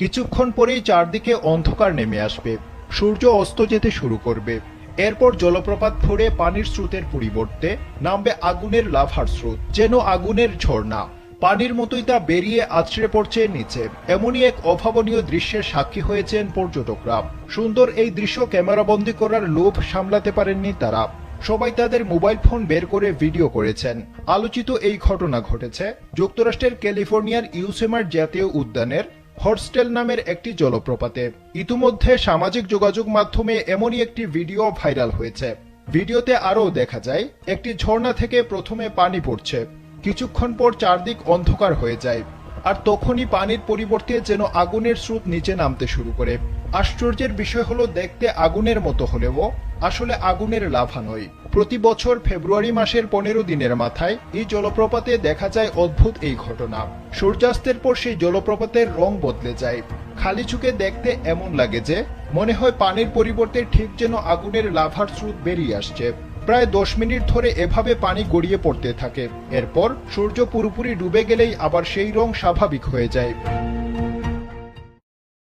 কিছুক্ষণ পরেই চারদিকে অন্ধকার নেমে আসবে। সূর্য অস্ত যেতে শুরু করবে। এরপর জলপ্রপাত ফুঁড়ে পানির স্রোতের পরিবর্তে নামবে আগুনের লাভার স্রোত, যেন আগুনের ঝর্ণা। পানির মতোই তা বেরিয়ে আছড়ে পড়ছে নিচে। এমনই এক অভাবনীয় দৃশ্যের সাক্ষী হয়েছেন পর্যটকরা। সুন্দর এই দৃশ্য ক্যামেরাবন্দি করার লোভ সামলাতে পারেননি তারা। সবাই তাদের মোবাইল ফোন বের করে ভিডিও করেছেন। আলোচিত এই ঘটনা ঘটেছে যুক্তরাষ্ট্রের ক্যালিফোর্নিয়ার ইউসেমার জাতীয় উদ্যানের হর্স্টেল নামের একটি জলপ্রপাতে। ইতিমধ্যে সামাজিক যোগাযোগ মাধ্যমে এমনই একটি ভিডিও ভাইরাল হয়েছে। ভিডিওতে আরও দেখা যায়, একটি ঝর্ণা থেকে প্রথমে পানি পড়ছে। কিছুক্ষণ পর চারদিক অন্ধকার হয়ে যায়, আর তখনই পানির পরিবর্তে যেন আগুনের স্রোত নিচে নামতে শুরু করে। আশ্চর্যের বিষয় হলো, দেখতে আগুনের মতো হলেও আসলে আগুনের লাভা নয়। প্রতি বছর ফেব্রুয়ারি মাসের পনেরো দিনের মাথায় এই জলপ্রপাতে দেখা যায় অদ্ভুত এই ঘটনা। সূর্যাস্তের পর সেই জলপ্রপাতের রং বদলে যায়। খালি চুকে দেখতে এমন লাগে যে, মনে হয় পানির পরিবর্তে ঠিক যেন আগুনের লাভার স্রোত বেরিয়ে আসছে। প্রায় দশ মিনিট ধরে এভাবে পানি গড়িয়ে পড়তে থাকে। এরপর সূর্য পুরোপুরি ডুবে গেলেই আবার সেই রং স্বাভাবিক হয়ে যায়।